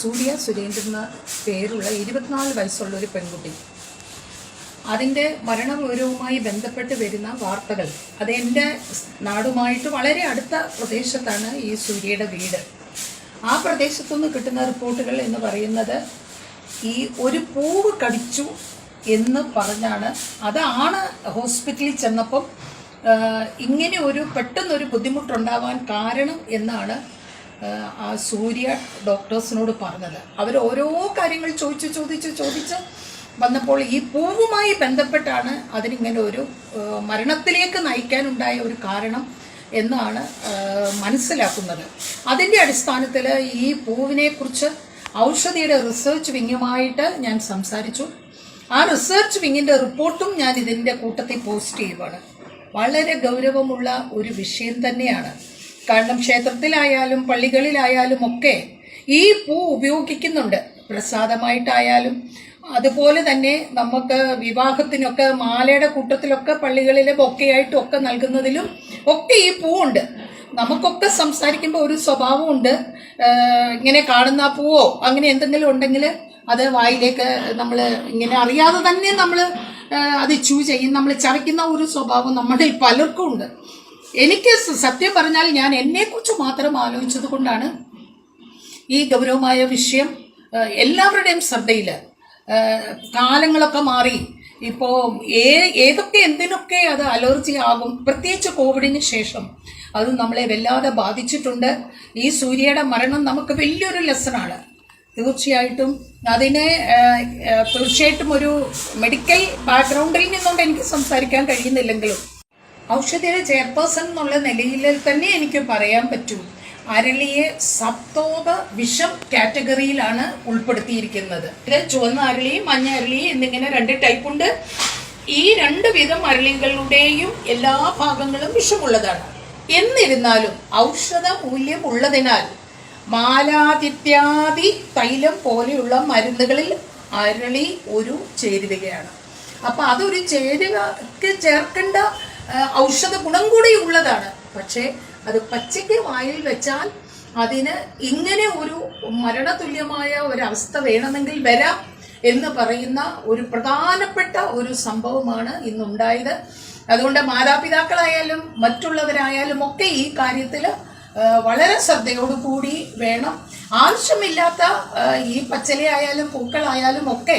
സൂര്യ സുരേന്ദ്രൻ പേരുള്ള ഇരുപത്തിനാല് വയസ്സുള്ള ഒരു പെൺകുട്ടി. അതിന്റെ മരണവിവരവുമായി ബന്ധപ്പെട്ട് വരുന്ന വാർത്തകൾ. അത് എന്റെ നാടുമായിട്ട് വളരെ അടുത്ത പ്രദേശത്താണ് ഈ സൂര്യയുടെ വീട്. ആ പ്രദേശത്തു നിന്ന് കിട്ടുന്ന റിപ്പോർട്ടുകൾ എന്ന് പറയുന്നത് ഈ ഒരു പൂവ് കടിച്ചു എന്ന് പറഞ്ഞാണ്. അതാണ് ഹോസ്പിറ്റലിൽ ചെന്നപ്പം ഇങ്ങനെ ഒരു പെട്ടെന്നൊരു ബുദ്ധിമുട്ടുണ്ടാവാൻ കാരണം എന്നാണ് സൂര്യ ഡോക്ടേഴ്സിനോട് പറഞ്ഞത്. അവർ ഓരോ കാര്യങ്ങൾ ചോദിച്ച് ചോദിച്ച് ചോദിച്ച് വന്നപ്പോൾ ഈ പൂവുമായി ബന്ധപ്പെട്ടാണ് അതിനിങ്ങനെ ഒരു മരണത്തിലേക്ക് നയിക്കാനുണ്ടായ ഒരു കാരണം എന്നാണ് മനസ്സിലാക്കുന്നത്. അതിന്റെ അടിസ്ഥാനത്തിൽ ഈ പൂവിനെക്കുറിച്ച് ഔഷധിയുടെ റിസർച്ച് വിങ്ങുമായിട്ട് ഞാൻ സംസാരിച്ചു. ആ റിസർച്ച് വിങ്ങിന്റെ റിപ്പോർട്ടും ഞാൻ ഇതിന്റെ കൂട്ടത്തിൽ പോസ്റ്റ് ചെയ്യുവാണ്. വളരെ ഗൗരവമുള്ള ഒരു വിഷയം തന്നെയാണ്. കാരണം ക്ഷേത്രത്തിലായാലും പള്ളികളിലായാലും ഒക്കെ ഈ പൂ ഉപയോഗിക്കുന്നുണ്ട്. പ്രസാദമായിട്ടായാലും. അതുപോലെ തന്നെ നമുക്ക് വിവാഹത്തിനൊക്കെ മാലയുടെ കൂട്ടത്തിലൊക്കെ പള്ളികളിലെ ബൊക്കെയായിട്ടും ഒക്കെ നൽകുന്നതിലും ഒക്കെ ഈ പൂവുണ്ട്. നമുക്കൊക്കെ സംസാരിക്കുമ്പോൾ ഒരു സ്വഭാവമുണ്ട്. ഇങ്ങനെ കാണുന്ന പൂവോ അങ്ങനെ എന്തെങ്കിലും ഉണ്ടെങ്കിൽ അത് വായിലേക്ക് നമ്മൾ ഇങ്ങനെ അറിയാതെ തന്നെ നമ്മൾ അത് ചൂ ചെയ്യും. നമ്മൾ ചവയ്ക്കുന്ന ഒരു സ്വഭാവം നമ്മളിൽ പലർക്കും ഉണ്ട് എനിക്ക് സത്യം പറഞ്ഞാൽ ഞാൻ എന്നെക്കുറിച്ച് മാത്രം ആലോചിച്ചത് കൊണ്ടാണ് ഈ ഗൗരവമായ വിഷയം എല്ലാവരുടെയും ശ്രദ്ധയിൽ കാലങ്ങളൊക്കെ മാറി. ഇപ്പോൾ ഏ ഏതൊക്കെ എന്തിനൊക്കെ അത് അലർജി ആകും പ്രത്യേകിച്ച് കോവിഡിന് ശേഷം അത് നമ്മളെ വല്ലാതെ ബാധിച്ചിട്ടുണ്ട്. ഈ സൂര്യയുടെ മരണം നമുക്ക് വലിയൊരു ലെസണാണ് തീർച്ചയായിട്ടും അതിനെ തീർച്ചയായിട്ടും ഒരു മെഡിക്കൽ ബാക്ക്ഗ്രൗണ്ടിൽ നിന്നുകൊണ്ട് എനിക്ക് സംസാരിക്കാൻ കഴിയുന്നില്ലെങ്കിലും ഔഷധിയുടെ ചെയർപേഴ്സൺ എന്നുള്ള നിലയിൽ തന്നെ എനിക്ക് പറയാൻ പറ്റും. അരളിയെ സപ്തോപ വിഷം കാറ്റഗറിയിലാണ് ഉൾപ്പെടുത്തിയിരിക്കുന്നത്. ഇത് ചുവന്ന അരളി മഞ്ഞ അരളി എന്നിങ്ങനെ രണ്ട് ടൈപ്പ് ഉണ്ട്. ഈ രണ്ട് വിധം അരളികളുടെയും എല്ലാ ഭാഗങ്ങളും വിഷമുള്ളതാണ്. എന്നിരുന്നാലും ഔഷധ മൂല്യം ഉള്ളതിനാൽ മാലാതിത്യാദി തൈലം പോലെയുള്ള മരുന്നുകളിൽ അരളി ഒരു ചേരുവയാണ് അപ്പൊ അതൊരു ചേരുവക്ക് ചേർക്കേണ്ട ഔഷധ ഗുണം കൂടി ഉള്ളതാണ്. പക്ഷേ അത് പച്ചയ്ക്ക് വായിൽ വെച്ചാൽ അതിന് ഇങ്ങനെ ഒരു മരണതുല്യമായ ഒരവസ്ഥ വേണമെങ്കിൽ വരാം എന്ന് പറയുന്ന ഒരു പ്രധാനപ്പെട്ട ഒരു സംഭവമാണ് ഇന്നുണ്ടായത്. അതുകൊണ്ട് മാതാപിതാക്കളായാലും മറ്റുള്ളവരായാലും ഒക്കെ ഈ കാര്യത്തിൽ വളരെ ശ്രദ്ധയോടുകൂടി വേണം. ആവശ്യമില്ലാത്ത ഈ പച്ചലയായാലും പൂക്കളായാലും ഒക്കെ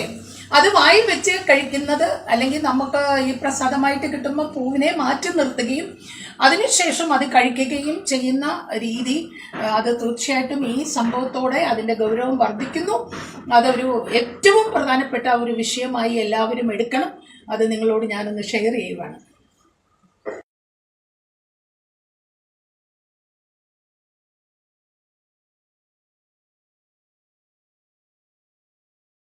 അത് വായിൽ വെച്ച് കഴിക്കുന്നത് അല്ലെങ്കിൽ നമുക്ക് ഈ പ്രസാദമായിട്ട് കിട്ടുമ്പോൾ പൂവിനെ മാറ്റി നിർത്തുകയും അതിനുശേഷം അത് കഴിക്കുകയും ചെയ്യുന്ന രീതി അത് തീർച്ചയായിട്ടും ഈ സംഭവത്തോടെ അതിന്റെ ഗൗരവം വർദ്ധിക്കുന്നു. അതൊരു ഏറ്റവും പ്രധാനപ്പെട്ട ഒരു വിഷയമായി എല്ലാവരും എടുക്കണം. അത് നിങ്ങളോട് ഞാനൊന്ന് ഷെയർ ചെയ്യുവാണ്.